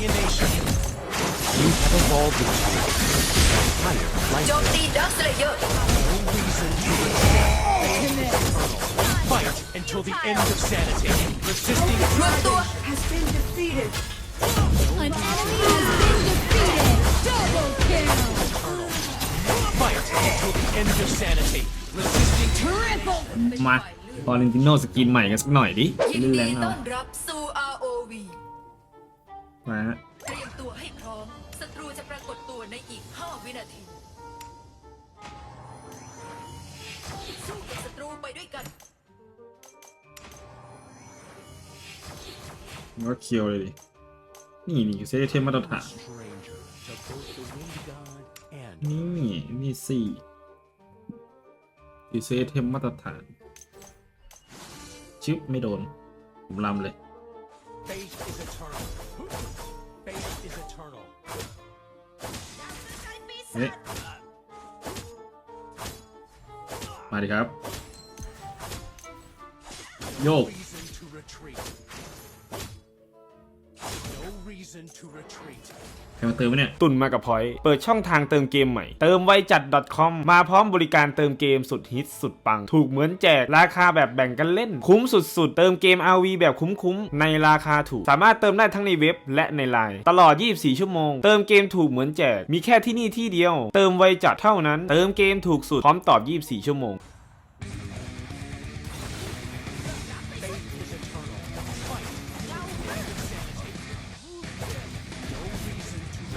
alienation. You have evolved into higher life. โจมตีดักสเลเยอร์ No reason to retreat. Fight until the end of sanity. Resisting รวมตัว has been defeated. An enemy has been defeated! Double kill! fight until the end of sanity. Resisting Triple! มาตอนนินติโนสกินใหม่กันสักหน่อยดิ ยิน เล่นแร ดี ง ต้ เอา อนรับสู่ ROV มาฮะเตรียมตัวให้พร้อมศัตรูจะปรากฏตัวในอีก 5 วินาทีสู้กับศัตรูไปด้วยกันมันก็เคียวเลยดิ นี่นี่เซตเทมมาตรฐาน stranger to both the wind god and นี่นี่สี่ดีเซตเทมมาตรฐาน ชึบไม่โดน ผมลำเลย faith is eternal. Faith is eternal. เฮ้ย มาดิครับ โยก reason to retreat. ใครมาเติมวะเนี่ย ตุนมากับพอยต์เปิดช่องทางเติมเกมใหม่ เติมไวจัด .com มาพร้อมบริการเติมเกมสุดฮิตสุดปัง ถูกเหมือนแจก ราคาแบบแบ่งกันเล่น คุ้มสุดๆ เติมเกม RV แบบคุ้มๆ ในราคาถูก สามารถเติมได้ทั้งในเว็บและในไลน์ตลอด 24 ชั่วโมง เติมเกมถูกเหมือนแจก มีแค่ที่นี่ที่เดียว เติมไวจัดเท่านั้น เติมเกมถูกสุดพร้อมตอบ 24 ชั่วโมง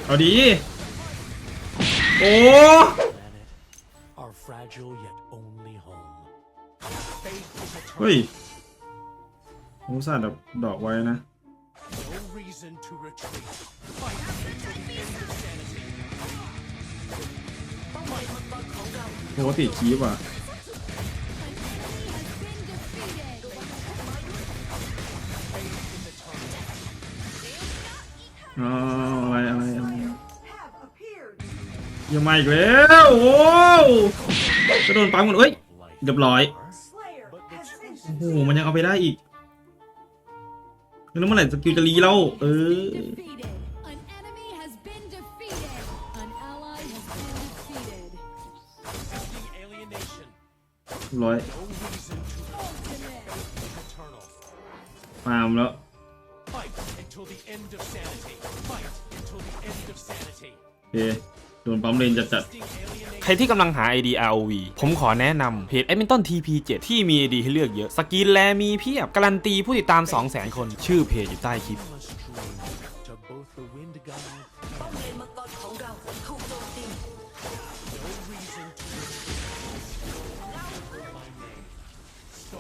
เอาดี โอ้ Planet, our fragile yet only home. Faith is eternal. เฮ้ยผมสาดดอกดอกไว้นะ No reason to retreat. Fight until the end of sanity. เป้าหมายมังกรของเราปกติคีบอะ An enemy has been defeated! อ๋อ ยังมาแล้วโอ้กระโดนปั๊มกันเอ้ยเรียบร้อยโอ้โหมันยังเอาไปได้อีกแล้วเมื่อไหร่สกิลจะรีเราเออร้อยฟาร์มแล้วโอเค โดนปั๊มเลนจัดจัด Resisting alienation. ใครที่กำลังหา ID ROV ผมขอแนะนำเพจ a d m i n t o n TP7 ที่มี ID ให้เลือกเยอะ สกินแลมีเพียบ การันตีผู้ติดตาม 200,000 คน ชื่อเพจอยู่ใต้คลิป I'm a stranger to both the wind god ป้อมเลนมังกรของเราถูกโจมตี No reason to retreat. My name.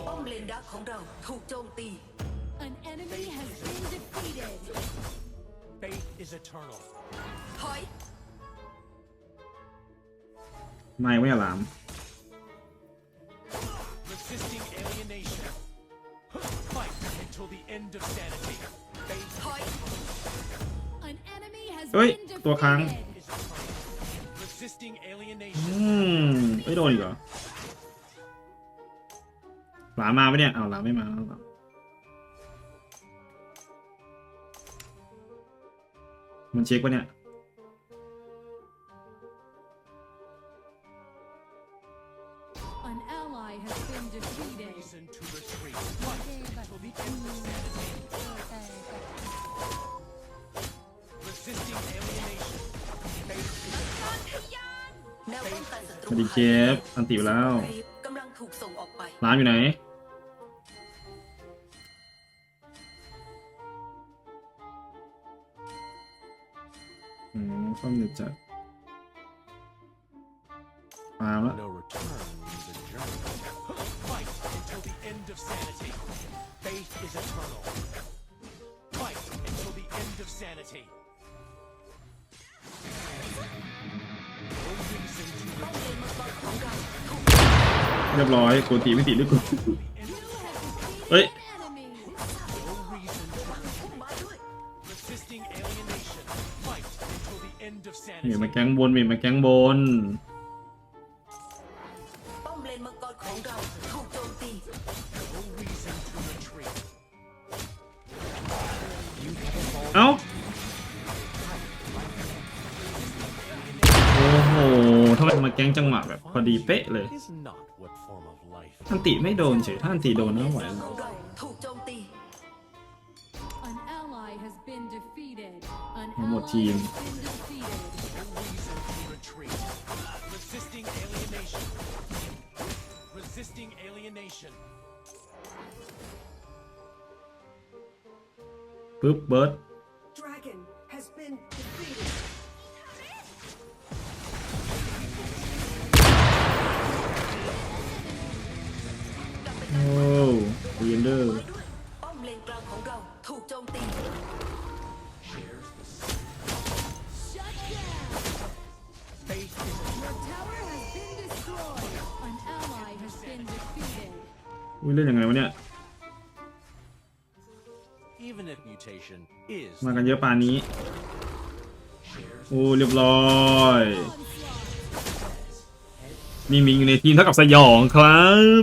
ป้อมเลนดักของเราถูกโจมตี An enemy has been defeated! Faith is eternal. ถอย ไม่ไม่อลาม Resisting alienation. Fight until the end of sanity. Faith ถอย An enemy has เฮ้ย been ตัวค้าง defeated! is eternal. Resisting อื alienation. มไม่โดนอีกเหรอหลามมาไหมเนี่ยเอาวหลามไม่มาแล้วเหรอมันเช็คปะเนี่ย เคฟอันติไปแล้วรีบกำลังถูกส่งออกไปร้านอยู่ไหน อืมความเดือดจัดมาแล้ว No return is a journey. Fight until the end of sanity. Faith is eternal. Fight until the end of sanity. เรียบร้อยโกูตีไม่ติดด้วยกูเฮ้ยเห็นมาแก๊งบนมีมาแก๊งบนเอ้าโอ้โหทำไมมาแก๊งจังหวะแบบพอดีเป๊ะเลย อันติไม่โดนเฉยถ้าอันติโดนก็ไหวขแล้อวงเราถูกโจมตี An ally has been defeated. An One more ally team. has been defeated. No reason to retreat. Resisting alienation. Resisting alienation. ปึ๊บเบิร์ด เรียนเดอร์ไว้ด้วยป้อมเลนกลางของเราถูกโจมตี Shut down. Faith is Your tower has been destroyed. An ally has been defeated. อุ้ยเล่นยังไงวะเนี่ย even if mutation is มากันเยอะปานนี้ โอ้เรียบร้อยมีมิงอยู่ในทีมเท่ากับสยองครับ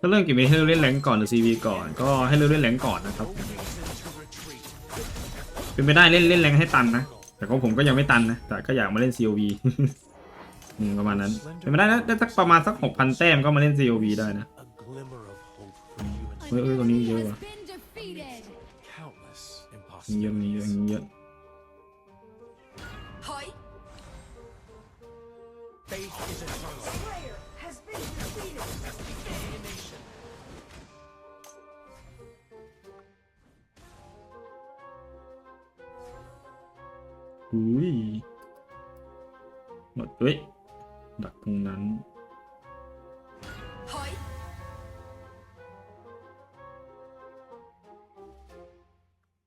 ถ้าเริ่มเกมนี้ให้เราเล่นแรงก่อนหรือซีวีก่อน ก็ให้เราเล่นแรงก่อนนะครับ เป็นไปได้เล่นเล่นแรงให้ตันนะ แต่ของผมก็ยังไม่ตันนะ แต่ก็อยากมาเล่น COV อืมประมาณนั้น เป็นไปได้นะได้สักประมาณสักหกพันแต้มก็มาเล่น COV ได้นะ A glimmer of hope for human An Wait, wait, enemy wait, wait, has wait. been defeated. countless มีเยอะมีเยอะนี่เยอะ อย Faith is eternal. Slayer has been defeated. Alienation. อุ้ยหมดเฮ้ย ดักตรงนั้นถอย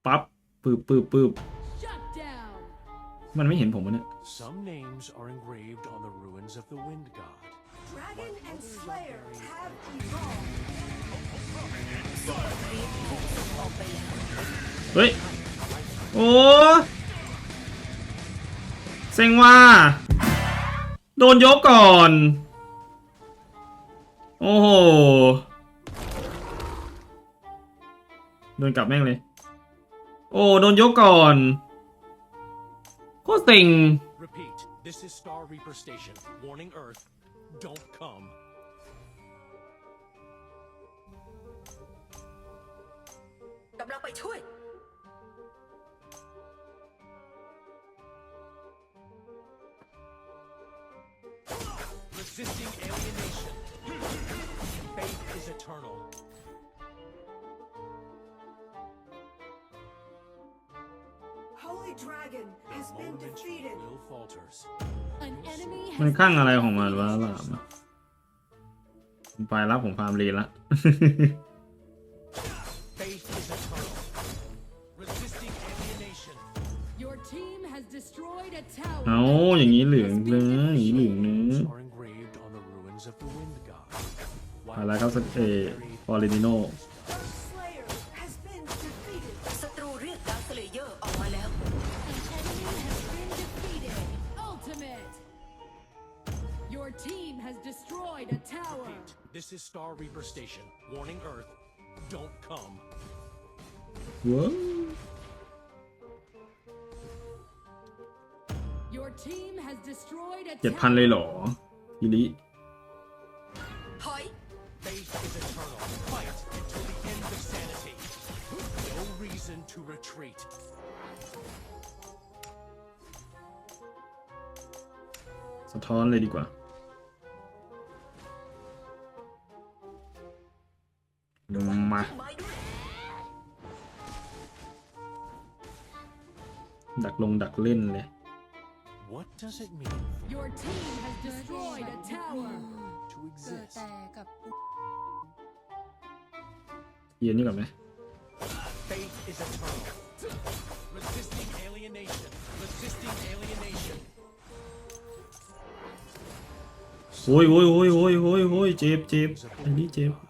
ปั๊บปืบปืบปืบ Shut down. มันไม่เห็นผมวะเนี่ย Some names are engraved on the ruins of the wind god. Dragon and Slayer have evolved. เฮ้ย โอ้เซ็งว่า โดนยกก่อน โอ้โห โดนกลับแม่งเลย โอ้ โดนยกก่อน โคตรเซ็ง Repeat, this is Star Reaper Station. Warning Earth, don't come. กำลังไปช่วย Resisting alienation. Faith is eternal. Holy Dragon The has been moment defeated. will falters. An enemy มัน has ข้างอะไรของมันวะล่ะผมไปแล้วผมฟาร์มเลนละ Faith is eternal. Resisting alienation. Your team has destroyed a tower. เอาอย่างนี้เหลืองเนื้ออย่างนี้เหลืองเนื้อ Names are engraved on the ruins of the wind god. ไปแล้วครับสักเอฟอร์เรนิโน destroyed a tower. Repeat, this is Star Reaper Station. Warning Earth, don't come. ว้าว Your team has destroyed a เจ็ดพันเลย tower. เหรอยิริ ถอย Faith is eternal. Fight until the end of sanity. No reason to retreat. สะท้อนเลยดีกว่า มา ลงดักเล่นเลย What does it mean Your team has destroyed a tower to เกิด exist แต่กับเย็นนี่ก่อนไหม Faith is eternal Resisting alienation Resisting alienation โอ้ยโอ้ยโอ้ยโอ้ยโอ้ยโอ้ยเจ็บเจ็บ is a อันนี้ born เจ็บ god,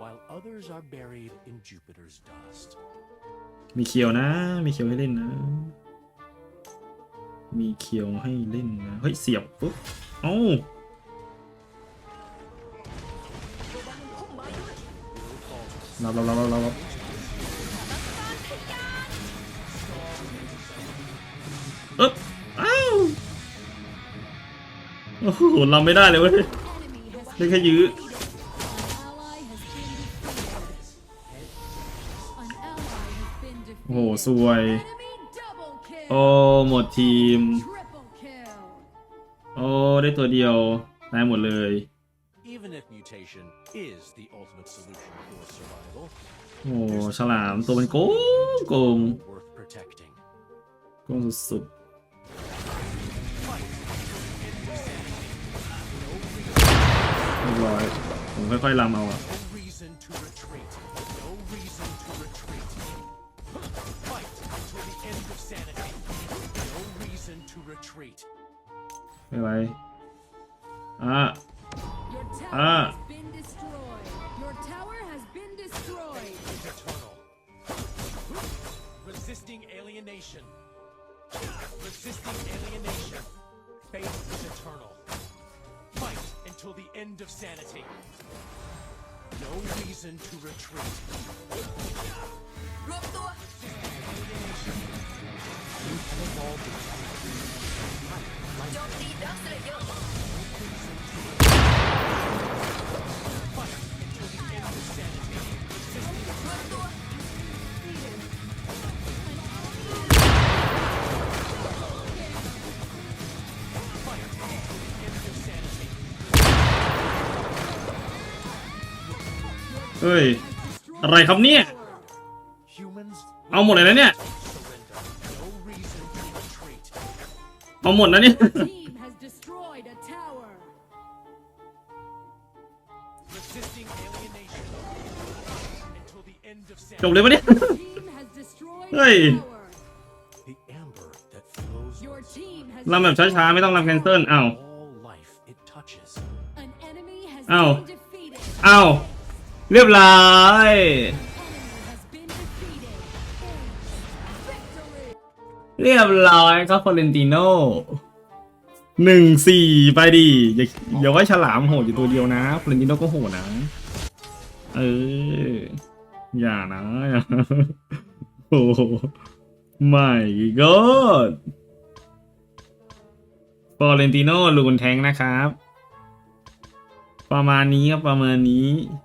while others are buried in Jupiter's dust. มีเขียวนะ มีเขียวให้เล่นนะ มีเคียวให้เล่นนะ เฮ้ย เสียบปุ๊บเอ้าเราเราเราเราเอ๊บอ้าว โอ้โหเราไม่ได้เลยเว้ยได้แค่ยื้อโอ้โห สวย อ้หมดทีม Triple kill. โอ้ได้ตัวเดียวตายหมดเลย Even if mutation is the ultimate solution for survival, โอ้ฉลามตัวมันโกงโกง worth protecting. โกงสุดๆเรียบร้อยผมค่อยๆลำเอาอะ Ah. Ah. destroyed. is eternal. Resisting alienation. Resisting alienation. Faith is eternal. Fight until the end of sanity. No reason to retreat. ร เฮ้ย อะไรครับเนี่ย เอาหมดเลยนะเนี่ย เอาหมดนะเนี่ย Team has destroyed a tower. Resisting alienation. Until the end of จบ sanity. เลยวะเนี่ย Team has destroyed Hey. a tower. The amber that flows Your team has ลำแบบช้าๆ ไม่ต้องลำแคนเซิลอ้าว all life it touches. An enemy has Ow. been defeated. อ้าว เรียบร้อย เรียบร้อยครับฟอเรนติโน่หนึ่งสี่ไปดิอย่าอย่าไว้ฉลามโหดอยู่ตัวเดียวนะฟอเรนติโน่ก็โหดนะ เออ อย่านะอย่าโอ้ไม่ก็ฟอเรนติโน่ลูนแทงนะครับ ประมาณนี้ครับประมาณนี้